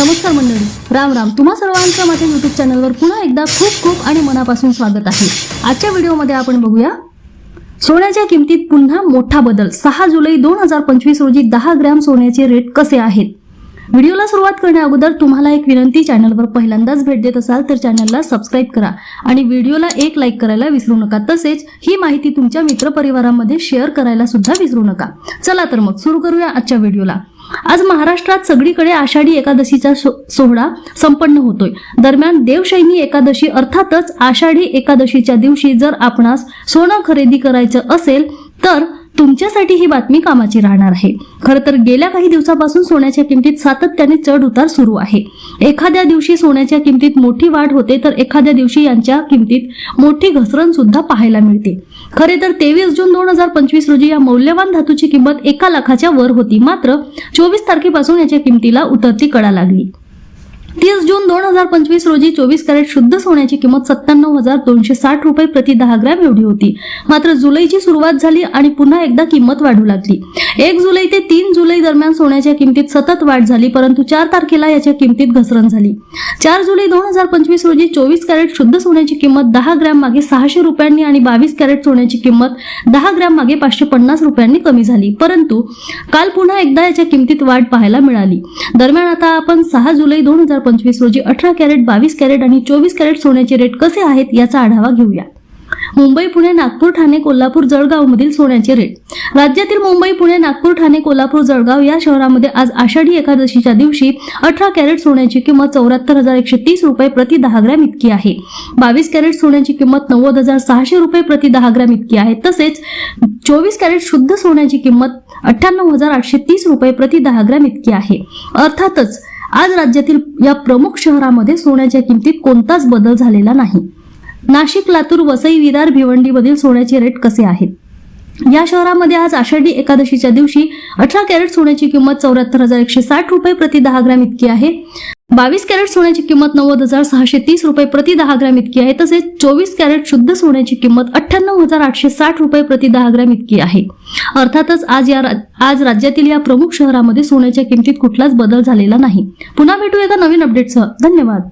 नमस्कार मंडळी. राम राम. तुम्हा सर्वांचं माझ्या युट्यूब चॅनलवर पुन्हा एकदा खूप खूप आणि मनापासून स्वागत आहे. आजच्या व्हिडिओमध्ये आपण बघूया सोन्याच्या किमतीत पुन्हा मोठा बदल. सहा जुलै दोन हजार पंचवीस रोजी दहा ग्रॅम सोन्याचे रेट कसे आहेत? व्हिडिओला सुरुवात करण्या अगोदर तुम्हाला एक विनंती चॅनलवर पहिल्यांदाच भेट देत असाल तर चॅनलला सबस्क्राईब करा आणि व्हिडिओला एक लाईक करायला विसरू नका. तसेच ही माहिती तुमच्या मित्रपरिवारामध्ये शेअर करायला सुद्धा विसरू नका. चला तर मग सुरू करूया आजच्या व्हिडिओला. आज महाराष्ट्रात सगळीकडे आषाढी एकादशीचा सो- सोहळा संपन्न होतोय. दरम्यान देवशैनी एकादशी अर्थातच आषाढी एकादशीच्या दिवशी जर आपणास सोनं खरेदी करायचं असेल तर तुमच्यासाठी ही बातमी कामाची राहणार आहे. खरं तर गेल्या काही दिवसापासून सोन्याच्या किमतीत सातत्याने चढ उतार सुरू आहे. एखाद्या दिवशी सोन्याच्या किमतीत मोठी वाढ होते तर एखाद्या दिवशी यांच्या किमतीत मोठी घसरण सुद्धा पाहायला मिळते. खरे तर तेवीस जून दोन हजार पंचवीस रोजी या मौल्यवान धातूची किंमत एका लाखाच्या वर होती. मात्र चोवीस तारखेपासून याच्या किमतीला उतरती कळा लागली. तीस जून दोन हजार पंचवीस रोजी चोवीस कॅरेट शुद्ध सोन्याची किंमत सत्त्याण्णव हजार दोनशे साठ रुपये प्रति दहा ग्रॅम एवढी होती. मात्र जुलैची सुरुवात झाली आणि पुन्हा एकदा किंमत वाढू लागली. एक जुलै ते तीन जुलै दरम्यान सोन्याच्या किमतीत सतत वाढ झाली परंतु चार तारखेला याच्या किमतीत घसरण झाली. चार जुलै दोन हजार पंचवीस रोजी चोवीस कॅरेट शुद्ध सोन्याची किंमत दहा ग्रॅम मागे सहाशे रुपयांनी आणि बावीस कॅरेट सोन्याची किंमत दहा ग्रॅम मागे पाचशे पन्नास रुपयांनी कमी झाली. परंतु काल पुन्हा एकदा याच्या किमतीत वाढ पाहायला मिळाली. दरम्यान आता आपण सहा जुलै दोन हजार पंचवीस रोजी अठरा कॅरेट बावीस कॅरेट आणि चोवीस कॅरेट सोन्याचे रेट कसे आहेत याचा आढावा घेऊया. मुंबई पुणे नागपूर ठाणे कोल्हापूर जळगाव मधील सोन्याचे रेट. राज्यातील मुंबई पुणे नागपूर ठाणे कोल्हापूर जळगाव या शहरामध्ये आज आषाढी एकादशीच्या दिवशी अठरा कॅरेट सोन्याची किंमत चौऱ्याहत्तर हजार एकशे तीस रुपये प्रति दहा ग्रॅम इतकी आहे. बावीस कॅरेट सोन्याची किंमत नव्वद हजार सहाशे रुपये प्रति दहा ग्रॅम इतकी आहे. तसेच चोवीस कॅरेट शुद्ध सोन्याची किंमत अठ्ठ्याण्णव हजार आठशे तीस रुपये प्रति दहा ग्रॅम इतकी आहे. अर्थातच आज राज्यातील या प्रमुख शहरामध्ये सोन्याच्या किमतीत कोणताच बदल झालेला नाही. नाशिक लातूर वसई विरार भिवंडीमधील सोन्याचे रेट कसे आहेत? या शहरामध्ये आज आषाढी एकादशीच्या दिवशी अठरा कॅरेट सोन्याची किंमत चौऱ्याहत्तर हजार एकशे साठ रुपये प्रति दहा ग्रॅम इतकी आहे. बावीस कॅरेट सोन्याची किंमत नव्वद हजार सहाशे तीस रुपये प्रति दहा ग्रॅम इतकी आहे तसेच चोवीस कॅरेट शुद्ध सोन्याची किंमत अठ्ठ्याण्णव हजार आठशे साठ रुपये प्रति दहा ग्रॅम इतकी आहे. अर्थातच आज या आज राज्यातील या प्रमुख शहरामध्ये सोन्याच्या किमतीत कुठलाच बदल झालेला नाही. पुन्हा भेटू एका नवीन अपडेटसह धन्यवाद.